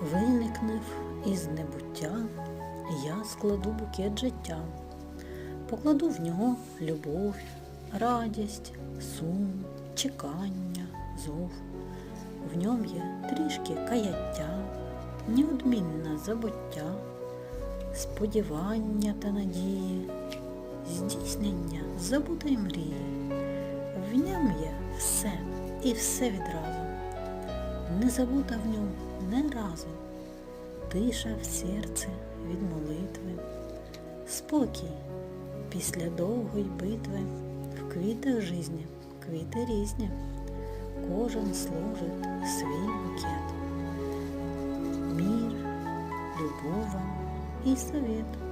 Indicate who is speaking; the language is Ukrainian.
Speaker 1: Виникнув із небуття, я складу букет життя, покладу в нього любов, радість, сум, чекання, зов. В ньому є трішки каяття, неодмінне забуття, сподівання та надії, здійснення забутої мрії. В ньому є все і все відразу. Не забута в ньому не разу. Тиша в серці від молитви, спокій після довгої битви, в квітах жизні квіти різні, кожен служить свій букет. Мір, любов і совет.